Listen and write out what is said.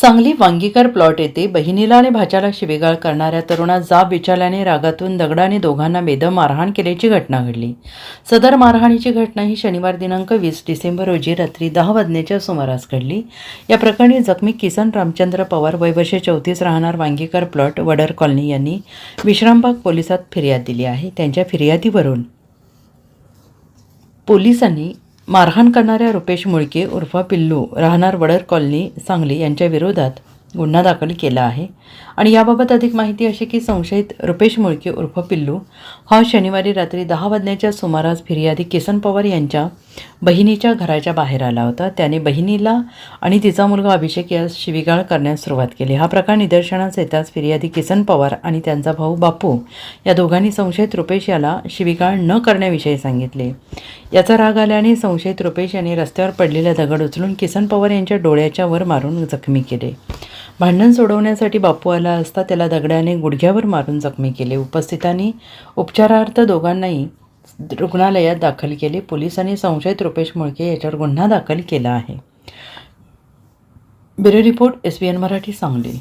Sangli Wangikar plot येथे बहिणीला आणि भाच्याला शिवेगाळ करणाऱ्या तरुणा जाब विचारल्याने रागातून दगडाने दोघांना बेदम मारहाण केल्याची घटना घडली. सदर मारहाणीची घटना ही शनिवार दिनांक वीस डिसेंबर रोजी रात्री दहा वाजण्याच्या सुमारास घडली. या प्रकरणी जखमी किसन रामचंद्र पवार वयवर्ष चौतीस राहणार वांगीकर प्लॉट वडर कॉलनी यांनी विश्रामबाग पोलिसात फिर्याद दिली आहे. त्यांच्या फिर्यादीवरून पोलिसांनी मारहाण करणाऱ्या रुपेश मुळके उर्फ पिल्लू राहणार वडर कॉलनी सांगली यांच्या विरोधात गुन्हा दाखल केला आहे. आणि याबाबत अधिक माहिती अशी की संशयित रुपेश मुळके उर्फ पिल्लू हा शनिवारी रात्री दहा वाजण्याच्या सुमारास फिर्यादी किसन पवार यांच्या बहिणीच्या घराच्या बाहेर आला होता. त्याने बहिणीला आणि तिचा मुलगा अभिषेक यास शिवीगाळ करण्यास सुरुवात केली. हा प्रकार निदर्शनास येताच फिर्यादी किसन पवार आणि त्यांचा भाऊ बापू या दोघांनी संशयित रुपेश याला शिवीगाळ न करण्याविषयी सांगितले. याचा राग आल्याने संशयित रुपेश यांनी रस्त्यावर पडलेला दगड उचलून किसन पवार यांच्या डोळ्याच्या वर मारून जखमी केले. भांडण सोडवण्यासाठी बापू आला असता त्याला दगडाने गुडघ्यावर मारून जखमी केले. उपस्थितांनी उपचारार्थ दोघांनाही रुग्णालयात दाखल केले. पोलिसांनी संशयित रुपेश मुळके याच्यावर गुन्हा दाखल केला आहे. Bureau report S B N Marathi Sangli.